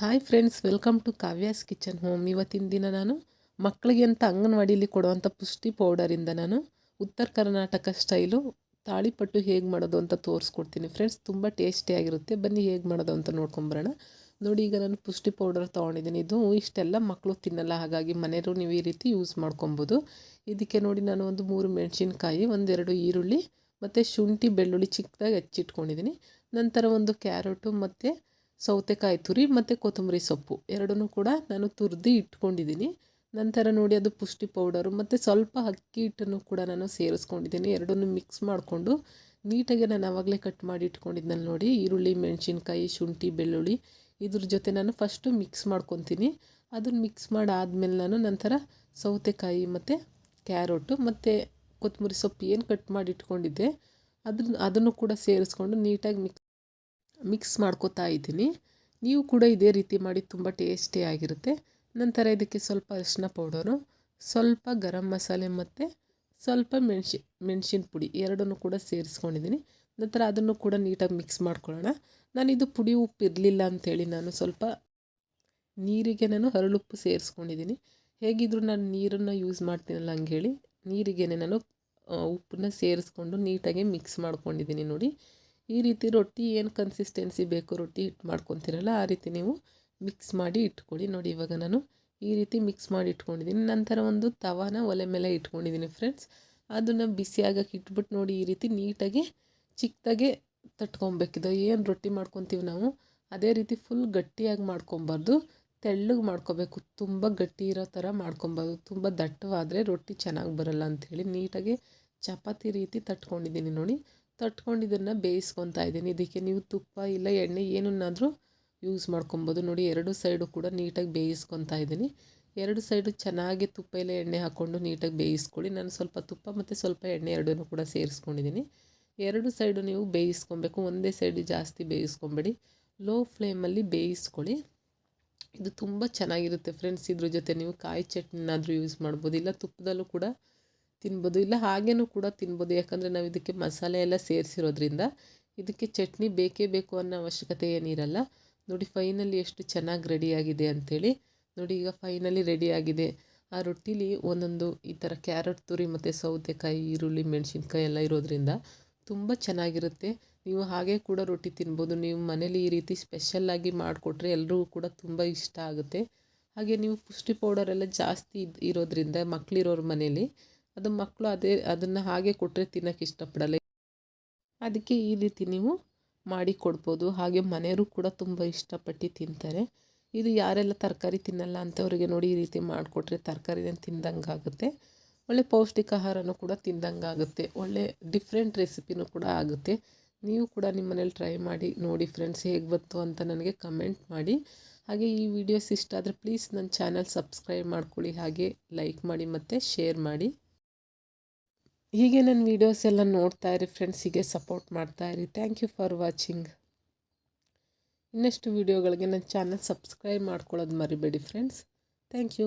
Hi friends welcome to Kavya's kitchen home ಇವತ್ತಿನ ದಿನ ನಾನು ಮಕ್ಕಳಿಗೆ ಅಂತ ಅಂಗನವಾಡಿಲಿ ಕೊಡುವಂಥ ಪುಷ್ಟಿ ಪೌಡರಿಂದ ನಾನು ಉತ್ತರ ಕರ್ನಾಟಕ ಸ್ಟೈಲು ತಾಳಿಪಟ್ಟು ಹೇಗೆ ಮಾಡೋದು ಅಂತ ತೋರಿಸ್ಕೊಡ್ತೀನಿ. ಫ್ರೆಂಡ್ಸ್ ತುಂಬ ಟೇಸ್ಟಿಯಾಗಿರುತ್ತೆ ಬನ್ನಿ ಹೇಗೆ ಮಾಡೋದು ಅಂತ ನೋಡ್ಕೊಂಬರೋಣ. ನೋಡಿ, ಈಗ ನಾನು ಪುಷ್ಟಿ ಪೌಡರ್ ತೊಗೊಂಡಿದ್ದೀನಿ. ಇದು ಇಷ್ಟೆಲ್ಲ ಮಕ್ಕಳು ತಿನ್ನಲ್ಲ, ಹಾಗಾಗಿ ಮನೆಯವರು ನೀವು ಈ ರೀತಿ ಯೂಸ್ ಮಾಡ್ಕೊಬೋದು. ಇದಕ್ಕೆ ನೋಡಿ ನಾನು ಒಂದು ಮೂರು ಮೆಣಸಿನ್ಕಾಯಿ, ಒಂದೆರಡು ಈರುಳ್ಳಿ ಮತ್ತು ಶುಂಠಿ ಬೆಳ್ಳುಳ್ಳಿ ಚಿಕ್ಕದಾಗಿ ಹಚ್ಚಿಟ್ಕೊಂಡಿದ್ದೀನಿ. ನಂತರ ಒಂದು ಕ್ಯಾರೆಟು ಮತ್ತು ಸೌತೆಕಾಯಿ ತುರಿ ಮತ್ತು ಕೊತ್ತಂಬರಿ ಸೊಪ್ಪು. ಎರಡನ್ನೂ ಕೂಡ ನಾನು ತುರಿದು ಇಟ್ಕೊಂಡಿದ್ದೀನಿ. ನಂತರ ನೋಡಿ ಅದು ಪುಷ್ಟಿ ಪೌಡರು ಮತ್ತು ಸ್ವಲ್ಪ ಅಕ್ಕಿ ಹಿಟ್ಟನ್ನು ಕೂಡ ನಾನು ಸೇರಿಸ್ಕೊಂಡಿದ್ದೀನಿ. ಎರಡನ್ನೂ ಮಿಕ್ಸ್ ಮಾಡಿಕೊಂಡು ನೀಟಾಗಿ ನಾನು ಆವಾಗಲೇ ಕಟ್ ಮಾಡಿ ಇಟ್ಕೊಂಡಿದ್ದಲ್ಲಿ ನೋಡಿ, ಈರುಳ್ಳಿ, ಮೆಣಸಿನ್ಕಾಯಿ, ಶುಂಠಿ, ಬೆಳ್ಳುಳ್ಳಿ ಇದ್ರ ಜೊತೆ ನಾನು ಫಸ್ಟು ಮಿಕ್ಸ್ ಮಾಡ್ಕೊತೀನಿ. ಅದನ್ನು ಮಿಕ್ಸ್ ಮಾಡಾದ್ಮೇಲೆ ನಾನು ನಂತರ ಸೌತೆಕಾಯಿ ಮತ್ತು ಕ್ಯಾರೋಟು ಮತ್ತು ಕೊತ್ತಂಬರಿ ಸೊಪ್ಪು ಏನು ಕಟ್ ಮಾಡಿ ಇಟ್ಕೊಂಡಿದ್ದೆ, ಅದನ್ನು ಅದನ್ನು ಕೂಡ ಸೇರಿಸ್ಕೊಂಡು ನೀಟಾಗಿ ಮಿಕ್ಸ್ ಮಿಕ್ಸ್ ಮಾಡ್ಕೋತಾ ಇದ್ದೀನಿ. ನೀವು ಕೂಡ ಇದೇ ರೀತಿ ಮಾಡಿ ತುಂಬ ಟೇಸ್ಟಿಯಾಗಿರುತ್ತೆ ನಂತರ ಇದಕ್ಕೆ ಸ್ವಲ್ಪ ಅರಿಶಿನ ಪೌಡರು, ಸ್ವಲ್ಪ ಗರಂ ಮಸಾಲೆ ಮತ್ತು ಸ್ವಲ್ಪ ಮೆಣಸಿ, ಮೆಣಸಿನ ಪುಡಿ ಎರಡನ್ನೂ ಕೂಡ ಸೇರಿಸ್ಕೊಂಡಿದ್ದೀನಿ. ನಂತರ ಅದನ್ನು ಕೂಡ ನೀಟಾಗಿ ಮಿಕ್ಸ್ ಮಾಡ್ಕೊಳ್ಳೋಣ. ನಾನಿದು ಪುಡಿ ಉಪ್ಪು ಇರಲಿಲ್ಲ ಅಂಥೇಳಿ ನಾನು ಸ್ವಲ್ಪ ನೀರಿಗೆ ನಾನು ಹರಳುಪ್ಪು ಸೇರಿಸ್ಕೊಂಡಿದ್ದೀನಿ. ಹೇಗಿದ್ದರೂ ನಾನು ನೀರನ್ನು ಯೂಸ್ ಮಾಡ್ತೀನಲ್ಲ ಹಂಗೇಳಿ ನೀರಿಗೆ ನಾನು ಉಪ್ಪನ್ನ ಸೇರಿಸ್ಕೊಂಡು ನೀಟಾಗಿ ಮಿಕ್ಸ್ ಮಾಡ್ಕೊಂಡಿದ್ದೀನಿ ನೋಡಿ. ಈ ರೀತಿ ರೊಟ್ಟಿ ಏನು ಕನ್ಸಿಸ್ಟೆನ್ಸಿ ಬೇಕು ರೊಟ್ಟಿ ಹಿಟ್ಟು ಮಾಡ್ಕೊತೀರಲ್ಲ, ಆ ರೀತಿ ನೀವು ಮಿಕ್ಸ್ ಮಾಡಿ ಇಟ್ಕೊಳ್ಳಿ. ನೋಡಿ ಇವಾಗ ನಾನು ಈ ರೀತಿ ಮಿಕ್ಸ್ ಮಾಡಿ ಇಟ್ಕೊಂಡಿದ್ದೀನಿ. ನಂತರ ಒಂದು ತವಾನ ಒಲೆ ಮೇಲೆ ಇಟ್ಕೊಂಡಿದ್ದೀನಿ ಫ್ರೆಂಡ್ಸ್ ಅದನ್ನು ಬಿಸಿ ಆಗಕ್ಕೆ ಇಟ್ಬಿಟ್ಟು ನೋಡಿ ಈ ರೀತಿ ನೀಟಾಗಿ ಚಿಕ್ಕದಾಗೆ ತಟ್ಕೊಬೇಕಿದೆ. ಏನು ರೊಟ್ಟಿ ಮಾಡ್ಕೊತೀವಿ ನಾವು, ಅದೇ ರೀತಿ ಫುಲ್ ಗಟ್ಟಿಯಾಗಿ ಮಾಡ್ಕೊಬಾರ್ದು. ತೆಳ್ಳಗೆ ಮಾಡ್ಕೋಬೇಕು. ತುಂಬ ಗಟ್ಟಿ ಇರೋ ಥರ ಮಾಡ್ಕೊಬಾರ್ದು. ತುಂಬ ದಟ್ಟವಾದರೆ ರೊಟ್ಟಿ ಚೆನ್ನಾಗಿ ಬರಲ್ಲ ಅಂಥೇಳಿ ನೀಟಾಗಿ ಚಪಾತಿ ರೀತಿ ತಟ್ಕೊಂಡಿದ್ದೀನಿ ನೋಡಿ. ತಟ್ಕೊಂಡು ಇದನ್ನು ಬೇಯಿಸ್ಕೊತಾ ಇದ್ದೀನಿ. ಇದಕ್ಕೆ ನೀವು ತುಪ್ಪ ಇಲ್ಲ ಎಣ್ಣೆ ಏನನ್ನಾದರೂ ಯೂಸ್ ಮಾಡ್ಕೊಬೋದು. ನೋಡಿ, ಎರಡು ಸೈಡು ಕೂಡ ನೀಟಾಗಿ ಬೇಯಿಸ್ಕೊತಾ ಇದ್ದೀನಿ. ಎರಡು ಸೈಡು ಚೆನ್ನಾಗಿ ತುಪ್ಪ ಇಲ್ಲ ಎಣ್ಣೆ ಹಾಕ್ಕೊಂಡು ನೀಟಾಗಿ ಬೇಯಿಸ್ಕೊಳ್ಳಿ. ನಾನು ಸ್ವಲ್ಪ ತುಪ್ಪ ಮತ್ತು ಸ್ವಲ್ಪ ಎಣ್ಣೆ ಎರಡನ್ನೂ ಕೂಡ ಸೇರಿಸ್ಕೊಂಡಿದ್ದೀನಿ. ಎರಡು ಸೈಡು ನೀವು ಬೇಯಿಸ್ಕೊಬೇಕು. ಒಂದೇ ಸೈಡು ಜಾಸ್ತಿ ಬೇಯಿಸ್ಕೊಬೇಡಿ. ಲೋ ಫ್ಲೇಮಲ್ಲಿ ಬೇಯಿಸ್ಕೊಳ್ಳಿ. ಇದು ತುಂಬ ಚೆನ್ನಾಗಿರುತ್ತೆ ಫ್ರೆಂಡ್ಸ್ ಇದ್ರ ಜೊತೆ ನೀವು ಕಾಯಿ ಚಟ್ನಿನಾದರೂ ಯೂಸ್ ಮಾಡ್ಬೋದು. ಇಲ್ಲ ತುಪ್ಪದಲ್ಲೂ ಕೂಡ ತಿನ್ಬೋದು. ಇಲ್ಲ, ಹಾಗೇನೂ ಕೂಡ ತಿನ್ಬೋದು. ಯಾಕಂದರೆ ನಾವು ಇದಕ್ಕೆ ಮಸಾಲೆ ಎಲ್ಲ ಸೇರಿಸಿರೋದ್ರಿಂದ ಇದಕ್ಕೆ ಚಟ್ನಿ ಬೇಕೇ ಬೇಕು ಅನ್ನೋ ಅವಶ್ಯಕತೆ ಏನಿರಲ್ಲ. ನೋಡಿ, ಫೈನಲಿ ಎಷ್ಟು ಚೆನ್ನಾಗಿ ರೆಡಿಯಾಗಿದೆ ಅಂಥೇಳಿ ನೋಡಿ, ಈಗ ಫೈನಲಿ ರೆಡಿಯಾಗಿದೆ ಆ ರೊಟ್ಟಿಲಿ ಒಂದೊಂದು ಈ ಥರ ಕ್ಯಾರೆಟ್, ತುರಿ ಮತ್ತು ಸೌತೆಕಾಯಿ, ಈರುಳ್ಳಿ, ಮೆಣಸಿನ್ಕಾಯಿ ಎಲ್ಲ ಇರೋದ್ರಿಂದ ತುಂಬ ಚೆನ್ನಾಗಿರುತ್ತೆ. ನೀವು ಹಾಗೆ ಕೂಡ ರೊಟ್ಟಿ ತಿನ್ಬೋದು. ನೀವು ಮನೇಲಿ ಈ ರೀತಿ ಸ್ಪೆಷಲ್ಲಾಗಿ ಮಾಡಿಕೊಟ್ರೆ ಎಲ್ರಿಗೂ ಕೂಡ ತುಂಬ ಇಷ್ಟ ಆಗುತ್ತೆ. ಹಾಗೆ ನೀವು ಪುಷ್ಟಿ ಪೌಡರ್ ಎಲ್ಲ ಜಾಸ್ತಿ ಇರೋದ್ರಿಂದ ಮಕ್ಕಳಿರೋರ ಮನೇಲಿ ಅದು ಮಕ್ಕಳು ಅದೇ, ಅದನ್ನು ಹಾಗೆ ಕೊಟ್ಟರೆ ತಿನ್ನೋಕ್ಕೆ ಇಷ್ಟಪಡಲ್ಲ. ಅದಕ್ಕೆ ಈ ರೀತಿ ನೀವು ಮಾಡಿ ಕೊಡ್ಬೋದು. ಹಾಗೆ ಮನೆಯವರು ಕೂಡ ತುಂಬ ಇಷ್ಟಪಟ್ಟು ತಿಂತಾರೆ. ಇದು ಯಾರೆಲ್ಲ ತರಕಾರಿ ತಿನ್ನಲ್ಲ ಅಂಥವ್ರಿಗೆ ನೋಡಿ ಈ ರೀತಿ ಮಾಡಿಕೊಟ್ರೆ ತರಕಾರಿನ ತಿಂದಂಗೆ ಆಗುತ್ತೆ. ಒಳ್ಳೆ ಪೌಷ್ಟಿಕ ಆಹಾರನೂ ಕೂಡ ತಿಂದಂಗೆ ಆಗುತ್ತೆ. ಒಳ್ಳೆ ಡಿಫ್ರೆಂಟ್ ರೆಸಿಪಿನೂ ಕೂಡ ಆಗುತ್ತೆ. ನೀವು ಕೂಡ ನಿಮ್ಮ ಮನೇಲಿ ಟ್ರೈ ಮಾಡಿ ನೋಡಿ ಫ್ರೆಂಡ್ಸ್ ಹೇಗೆ ಬಂತು ಅಂತ ನನಗೆ ಕಮೆಂಟ್ ಮಾಡಿ. ಹಾಗೆ ಈ ವಿಡಿಯೋಸ್ ಇಷ್ಟ ಆದರೆ ಪ್ಲೀಸ್ ನನ್ನ ಚಾನಲ್ ಸಬ್ಸ್ಕ್ರೈಬ್ ಮಾಡ್ಕೊಳ್ಳಿ. ಹಾಗೆ ಲೈಕ್ ಮಾಡಿ ಮತ್ತು ಶೇರ್ ಮಾಡಿ. ಹೀಗೆ ನನ್ನ ವೀಡಿಯೋಸ್ ಎಲ್ಲ ನೋಡ್ತಾ ಇರಿ ಫ್ರೆಂಡ್ಸಿಗೆ ಸಪೋರ್ಟ್ ಮಾಡ್ತಾ ಇರಿ. ಥ್ಯಾಂಕ್ ಯು ಫಾರ್ ವಾಚಿಂಗ್ ಇನ್ನಷ್ಟು ವೀಡಿಯೋಗಳಿಗೆ ನನ್ನ ಚಾನಲ್ ಸಬ್ಸ್ಕ್ರೈಬ್ ಮಾಡ್ಕೊಳ್ಳೋದು ಮರಿಬೇಡಿ ಫ್ರೆಂಡ್ಸ್ ಥ್ಯಾಂಕ್ ಯು